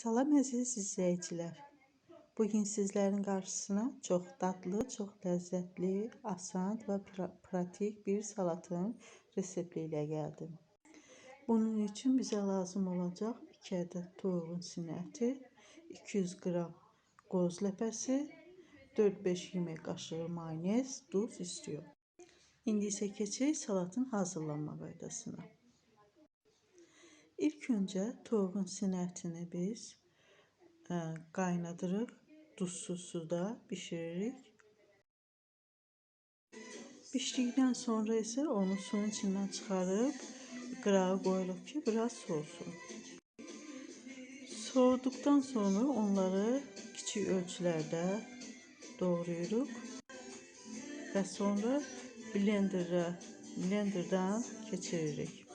Salam əziz izləyicilər. Bugün sizlərin qarşısına çox dadlı, çox ləzzətli, asan və pra- pratik bir salatın resepti ilə gəldim. Bunun üçün bizə lazım olacaq 2 ədəd toyuğun sinəti, 200 qram qoz ləpəsi, 4-5 yemək qaşığı mayonez, duz istiyor. İndi isə keçək salatın hazırlanma qaydasına. İlk öncə toyuğun sinətini biz ə, qaynadırıq, duzsuz suda bişiririk. Bişdikdən sonra isə onu suyun içindən çıxarıb qırağa qoyuruq ki, biraz soğusun. Soğuduktan sonra onları kiçik ölçülərdə doğrayırıq və sonra blenderə blenderdan keçiririk.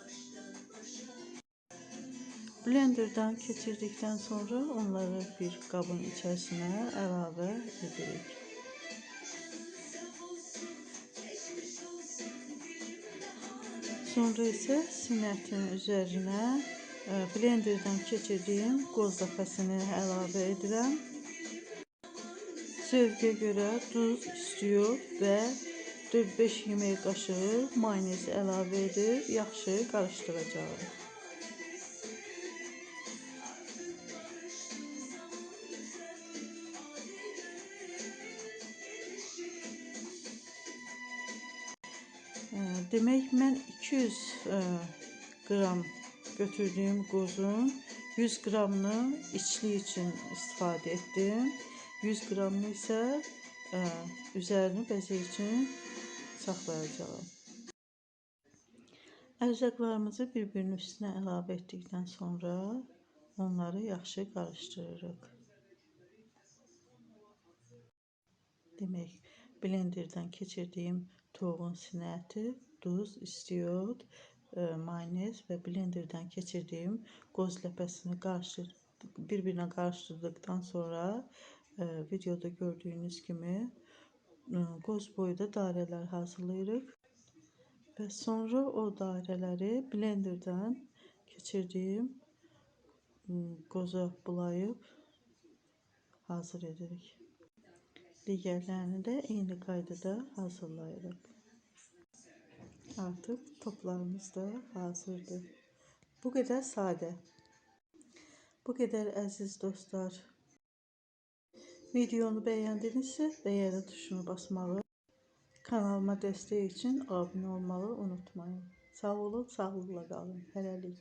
Blenderdan keçirdikdən sonra onları bir qabın içərisinə əlavə edirik. Sonra isə sinətin üzərinə e, blenderdan keçirdiyim qoz ləpəsini əlavə edirəm. Zövqə görə duz istiyor və 4-5 yemək qaşığı mayonez əlavə edib yaxşı qarışdıracağam. Demək mən 200 ə, qram götürdüyüm qozun 100 qramını içli üçün istifadə etdim. 100 qramını isə ə, üzərini bəzək üçün saxlayacağam. Ərzaqlarımızı bir-birinin üstünə əlavə etdikdən sonra onları yaxşı qarışdırırıq. Demək, blenderdən keçirdiyim toyuğun sinəti duz, istiyot, e, mayonez ve blenderdan keçirdiyim qoz ləpəsini qarışdır bir-birinə qarışdırdıqdan sonra e, videoda gördüyünüz kimi e, qoz boyda dairələr hazırlayırıq və sonra o dairələri blenderdan keçirdiyim qoza bulayıb hazır edirik. Digərlərini də eyni qaydada hazırlayırıq. Artık toplarımız da hazırdır. Bu kadar sade. Bu kadar aziz dostlar. Videonu beğendinizse beğeni tuşunu basmalı. Kanalıma destek için abone olmalı unutmayın. Sağ olun, sağlıkla kalın. Hələlik.